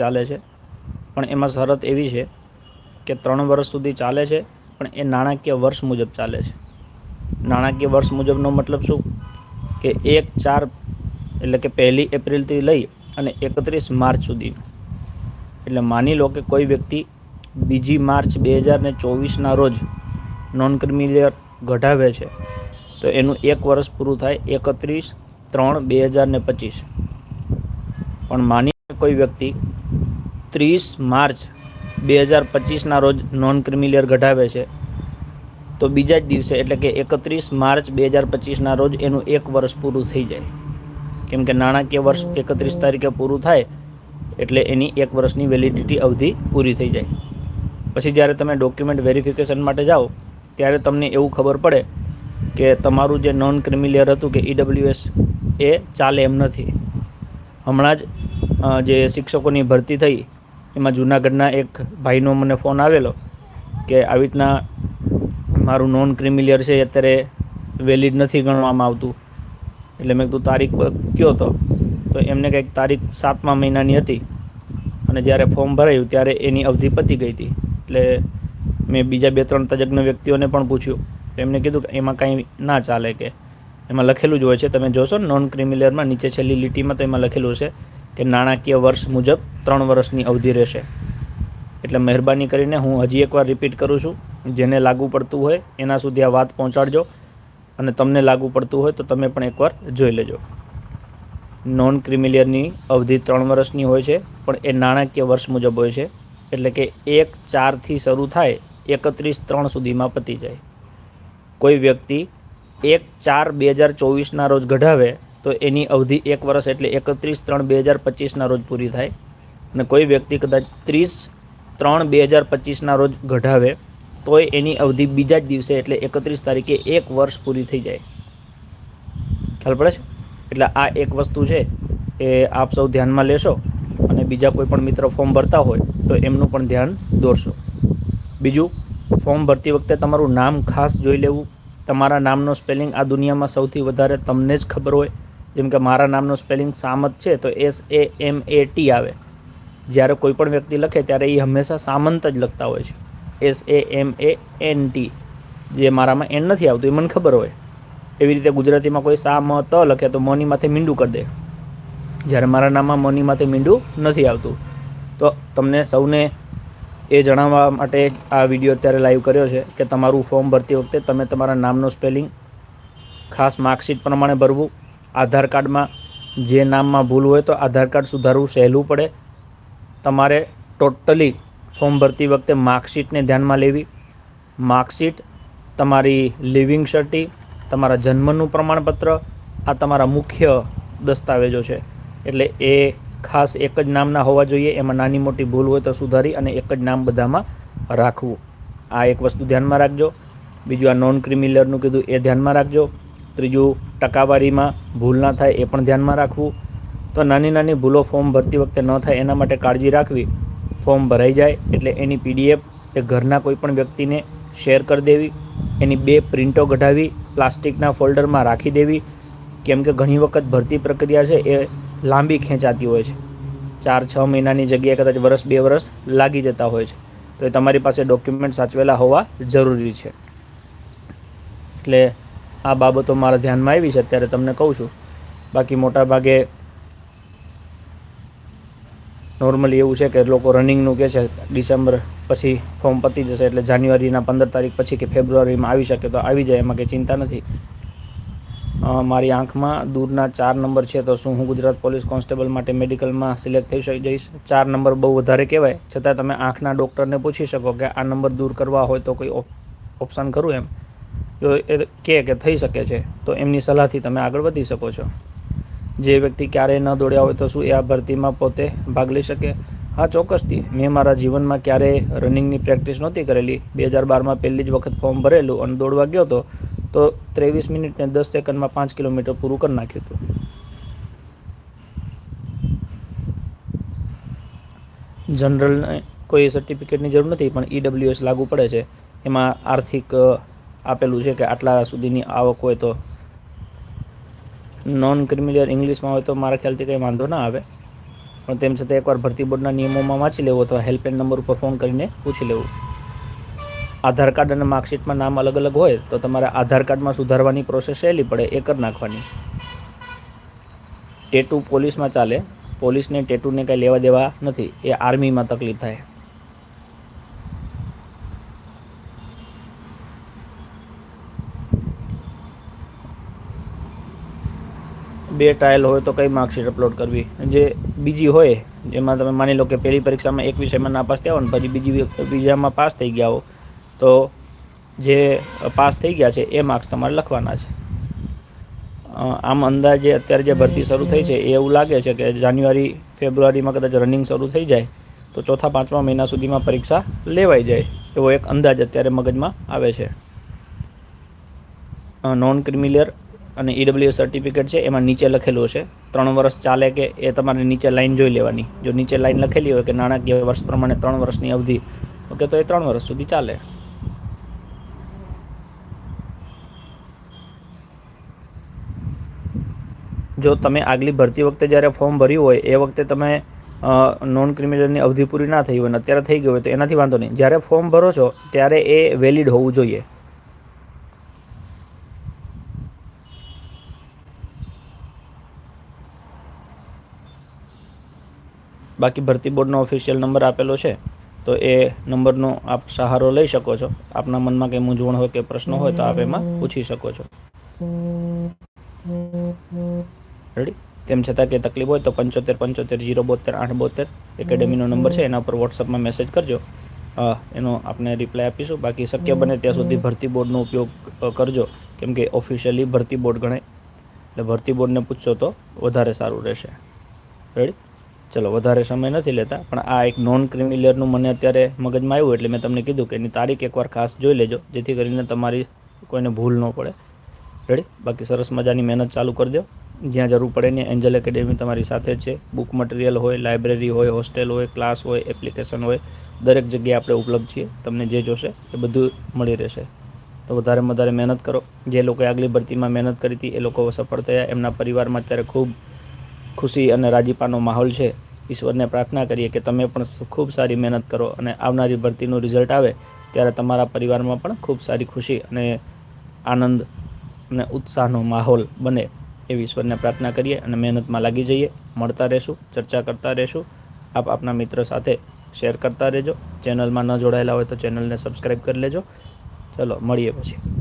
ચાલે છે. પણ એમાં શરત એવી છે કે ત્રણ વર્ષ સુધી ચાલે છે, પણ એ નાણાકીય વર્ષ મુજબ ચાલે છે. નાણાકીય વર્ષ મુજબનો મતલબ શું? કે એક ચાર એટલે કે પહેલી એપ્રિલથી લઈ અને એકત્રીસ માર્ચ સુધીનું. એટલે માની લો કે કોઈ વ્યક્તિ બીજી માર્ચ બે હજાર ને ચોવીસના રોજ નોન ક્રિમિલિયર ઘટાવે છે, તો એનું એક વર્ષ પૂરું થાય એકત્રીસ ત્રણ બે હજાર ને પચીસ. પણ માની કોઈ વ્યક્તિ ત્રીસ માર્ચ બે હજાર પચીસના રોજ નોન ક્રિમિલિયર ઘટાવે છે. તો બીજા જ દિવસે એટલે કે એકત્રીસ માર્ચ બે હજાર પચીસના રોજ એનું એક વર્ષ પૂરું થઈ જાય. કેમ કે નાણાકીય વર્ષ એકત્રીસ તારીખે પૂરું થાય એટલે એની એક વર્ષની વેલિડિટી અવધિ પૂરી થઈ જાય. પછી જ્યારે તમે ડોક્યુમેન્ટ વેરિફિકેશન માટે જાઓ ત્યારે તમને એવું ખબર પડે કે તમારું જે નોન ક્રિમિલિયર હતું કે ઈડબ્લ્યુએસ એ ચાલે એમ નથી. હમણાં જ જે શિક્ષકોની ભરતી થઈ એમાં જૂનાગઢના એક ભાઈનો મને ફોન આવેલો કે આવી રીતના મારું નોન ક્રિમિલિયર છે અત્યારે વેલિડ નથી ગણવામાં આવતું. એટલે મેં કીધું, તારીખ કયો તો? તો એમને કંઈક તારીખ સાતમા મહિનાની હતી અને જ્યારે ફોર્મ ભરાયું ત્યારે એની અવધિ પતી ગઈ હતી. એટલે મેં બીજા બે ત્રણ તજજ્ઞ વ્યક્તિઓને પણ પૂછ્યું. તો એમને કીધું કે એમાં કાંઈ ના ચાલે કે. એમાં લખેલું જ હોય છે, તમે જોશો ને નોન ક્રિમિલિયરમાં નીચે છેલ્લી લીટીમાં તો એમાં લખેલું છે કે નાણાકીય વર્ષ મુજબ ત્રણ વર્ષની અવધિ રહેશે. એટલે મહેરબાની કરીને હું હજી એકવાર રિપીટ કરું છું, જેને લાગુ પડતું હોય એના સુધી આ વાત પહોંચાડજો અને તમને લાગુ પડતું હોય તો તમે પણ એકવાર જોઈ લેજો. નોન ક્રિમિલિયરની અવધિ ત્રણ વર્ષની હોય છે, પણ એ નાણાકીય વર્ષ મુજબ હોય છે, એટલે કે એક ચારથી શરૂ થાય એકત્રીસ ત્રણ સુધીમાં પતી જાય. કોઈ વ્યક્તિ એક ચાર બે હજાર ચોવીસના રોજ ઘટાવે તો એની અવધિ એક વર્ષ એટલે એકત્રીસ ત્રણ બે હજાર પચીસના રોજ પૂરી થાય. અને કોઈ વ્યક્તિ કદાચ ત્રીસ ત્રણ બે હજાર પચીસના રોજ ઘટાવે તોય એની અવધિ બીજા જ દિવસે એટલે એકત્રીસ તારીખે એક વર્ષ પૂરી થઈ જાય. ખ્યાલ પડે છે? એટલે આ એક વસ્તુ છે, એ આપ સૌ ધ્યાનમાં લેશો. અને બીજા કોઈ પણ મિત્ર ફોર્મ ભરતા હોય, તો એમનું પણ ધ્યાન દોરશો. બીજું, ફોર્મ ભરતી વખતે તમારું નામ ખાસ જોઈ લેવું. તમારા નામનો સ્પેલિંગ આ દુનિયામાં સૌથી વધારે તમને જ ખબર હોય. જેમ કે મારા નામનું સ્પેલિંગ સામત છે, તો S A M A T આવે. જ્યારે કોઈ પણ વ્યક્તિ લખે, ત્યારે એ હંમેશા સામંત જ લખતા હોય છે. S A M A N T જે મારામાં એન નથી આવતું, એ મને ખબર હોય. એવી રીતે ગુજરાતીમાં કોઈ સા, મ, ત લખે, તો મોની માથે મીંડું કરી દે. જ્યારે મારા નામમાં મોની માથે મીંડું નથી આવતું. તો તમને સૌને એ જણાવવા માટે આ વીડિયો અત્યારે લાઈવ કર્યો છે કે તમારું ફોર્મ ભરતી વખતે તમે તમારા નામનું સ્પેલિંગ ખાસ માર્કશીટ પ્રમાણે ભરવું. આધાર કાર્ડમાં જે નામમાં ભૂલ હોય તો આધાર કાર્ડ સુધારવું સહેલું પડે. તમારે ટોટલી ફોર્મ ભરતી વખતે માર્કશીટને ધ્યાનમાં લેવી. માર્કશીટ, તમારી લિવિંગ સર્ટી, તમારા જન્મનું પ્રમાણપત્ર, આ તમારા મુખ્ય દસ્તાવેજો છે. એટલે એ ખાસ એક જ નામના હોવા જોઈએ, એમાં નાની મોટી ભૂલ હોય તો સુધારી અને એક જ નામ બધામાં રાખવું. આ એક વસ્તુ ધ્યાનમાં રાખજો. બીજું આ નોન ક્રિમિલરનું કીધું એ ધ્યાનમાં રાખજો. ત્રીજું ટકાવારીમાં ભૂલ ના થાય એ પણ ધ્યાનમાં રાખવું. તો નાની નાની ભૂલો ફોર્મ ભરતી વખતે ન થાય એના માટે કાળજી રાખવી. ફોર્મ ભરાઈ જાય એટલે એની પીડીએફ એ ઘરના કોઈપણ વ્યક્તિને શેર કરી દેવી. એની બે પ્રિન્ટો કઢાવી પ્લાસ્ટિકના ફોલ્ડરમાં રાખી દેવી. કેમ કે ઘણી વખત ભરતી પ્રક્રિયા છે એ લાંબી ખેંચાતી હોય છે. ચાર છ મહિનાની જગ્યાએ કદાચ વર્ષ બે વર્ષ લાગી જતા હોય છે. તો એ તમારી પાસે ડોક્યુમેન્ટ સાચવેલા હોવા જરૂરી છે. એટલે આ બાબતો મારા ધ્યાનમાં આવી છે, અત્યારે તમને કહું છું. બાકી મોટા ભાગે નોર્મલી એવું છે કે લોકો રનિંગનું કહે છે ડિસેમ્બર પછી ફોર્મ પતી જશે એટલે જાન્યુઆરીના પંદર તારીખ પછી કે ફેબ્રુઆરીમાં આવી શકે તો આવી જાય, એમાં કંઈ ચિંતા નથી. મારી આંખમાં દૂરના ચાર નંબર છે તો શું હું ગુજરાત પોલીસ કોન્સ્ટેબલ માટે મેડિકલમાં સિલેક્ટ થઈ શકી, જઈશ? ચાર નંબર બહુ વધારે કહેવાય. છતાં તમે આંખના ડૉક્ટરને પૂછી શકો કે આ નંબર દૂર કરવા હોય તો કોઈ ઓપ્શન ખરું એમ? એ કહે કે થઈ શકે છે, તો એમની સલાહથી તમે આગળ વધી શકો છો. જે વ્યક્તિ ક્યારેય ન દોડ્યા હોય તો શું એ આ ભરતીમાં પોતે ભાગ લઈ શકે? હા, ચોક્કસથી. મેં મારા જીવનમાં ક્યારેય રનિંગની પ્રેક્ટિસ નહોતી કરેલી. બે હજાર બારમાં પહેલી જ વખત ફોર્મ ભરેલું અને દોડવા ગયો હતો, તો ત્રેવીસ મિનિટ ને દસ સેકન્ડમાં પાંચ કિલોમીટર પૂરું કરી નાખ્યું હતું. જનરલ કોઈ સર્ટિફિકેટની જરૂર નથી, પણ ઈડબ્લ્યુએસ લાગુ પડે છે. એમાં આર્થિક આપેલું છે કે આટલા સુધીની આવક હોય તો નોન ક્રિમિલિયર ઇંગ્લિશમાં હોય તો મારા ખ્યાલથી કંઈ વાંધો ના આવે. પણ તેમ છતાં એકવાર ભરતી બોર્ડના નિયમોમાં વાંચી લેવું અથવા હેલ્પલાઇન નંબર ઉપર ફોન કરીને પૂછી લેવું. આધાર કાર્ડ અને માર્કશીટમાં નામ અલગ અલગ હોય તો તમારે આધાર કાર્ડમાં સુધારવાની પ્રોસેસ સહેલી પડે એ કરી નાખવાની. ટેટુ પોલીસમાં ચાલે, પોલીસને ટેટુને કંઈ લેવા દેવા નથી, એ આર્મીમાં તકલીફ થાય. બે ટ્રાયલ હોય તો કઈ માર્કશીટ અપલોડ કરવી? જે બીજી હોય જેમાં તમે માની લો કે પહેલી પરીક્ષામાં એક વિષયમાં નાપાસ થયા હો ને પછી બીજી બીજામાં પાસ થઈ ગયા હો તો જે પાસ થઈ ગયા છે, એ માર્ક્સ તમારે લખવાના છે. આમ અંદાજે અત્યારે જે ભરતી શરૂ થઈ છે, એ એવું લાગે છે કે જાન્યુઆરી, ફેબ્રુઆરીમાં કદાચ રનિંગ શરૂ થઈ જાય, તો ચોથા, પાંચમા મહિના સુધીમાં પરીક્ષા લેવાઈ જાય, એવો એક અંદાજ અત્યારે મગજમાં આવે છે. નોન ક્રિમિલિયર અને ઈડબ્લ્યુ સર્ટિફિકેટ છે, એમાં નીચે લખેલું હશે. ત્રણ વર્ષ ચાલે કે એ તમારે નીચે લાઈન જોઈ લેવાની. જો નીચે લાઈન લખેલી હોય કે નાણાકીય વર્ષ પ્રમાણે ત્રણ વર્ષની અવધિ, ઓકે, તો એ ત્રણ વર્ષ સુધી ચાલે. જો તમે આગલી ભરતી વખતે જ્યારે ફોર્મ ભર્યું હોય, એ વખતે તમે નોન ક્રિમિનલની અવધિ પૂરી ના થઈ હોય અને અત્યારે થઈ ગયું હોય, તો એનાથી વાંધો નહીં. જ્યારે ફોર્મ ભરો છો, ત્યારે એ વેલિડ હોવું જોઈએ. બાકી ભરતી બોર્ડનો ઓફિશિયલ નંબર આપેલો છે, તો એ નંબરનો આપ સહારો લઈ શકો છો. આપના મનમાં કંઈ મૂંઝવણ હોય કે પ્રશ્ન હોય તો આપ એમાં પૂછી શકો છો. રેડી તેમ છતાં કે તકલીફ હોય તો પંચોતેર પંચોતેર, જીરો, બોતેર, આઠ, બોતેર એકેડેમીનો નંબર છે, એના પર વોટ્સઅપમાં મેસેજ કરજો. એનો આપણે રિપ્લાય આપીશું. બાકી શક્ય બને ત્યાં સુધી ભરતી બોર્ડનો ઉપયોગ કરજો. કેમ કે ઓફિશિયલી ભરતી બોર્ડ ગણાય. એટલે ભરતી બોર્ડને પૂછશો તો વધારે સારું રહેશે. રેડી ચલો, વધારે સમય નથી લેતા, પણ આ એક નોન ક્રિમિલિયરનું મને અત્યારે મગજમાં આવ્યું એટલે મેં તમને કીધું કે એની તારીખ એકવાર ખાસ જોઈ લેજો, જેથી કરીને તમારી કોઈને ભૂલ ન પડે. રેડી બાકી સરસ મજાની મહેનત ચાલુ કરી દો. જ્યાં જરૂર પડે ને એન્જલ એકેડેમી તમારી સાથે છે. બુક મટીરિયલ હોય લાઇબ્રેરી હોય હોસ્ટેલ હોય ક્લાસ હોય એપ્લિકેશન હોય, દરેક જગ્યાએ આપણે ઉપલબ્ધ છીએ. તમને જે જોશે એ બધું મળી રહેશે. તો વધારે વધારે મહેનત કરો. જે લોકોએ આગલી ભરતીમાં મહેનત કરી હતી એ લોકો સફળ થયા. એમના પરિવારમાં અત્યારે ખૂબ ખુશી અને રાજીપાનો માહોલ છે. ઈશ્વરને પ્રાર્થના કરીએ કે તમે પણ ખૂબ સારી મહેનત કરો અને આવનારી ભરતીનું રિઝલ્ટ આવે ત્યારે તમારા પરિવારમાં પણ ખૂબ સારી ખુશી અને આનંદ અને ઉત્સાહનો માહોલ બને એવી ઈશ્વરને પ્રાર્થના કરીએ અને મહેનતમાં લાગી જઈએ. મળતા રહેશું, ચર્ચા કરતા રહેશું. આપ આપના મિત્ર સાથે શેર કરતા રહેજો. ચેનલમાં ન જોડાયેલા હોય તો ચેનલને સબસ્ક્રાઈબ કરી લેજો. ચલો, મળીએ પછી.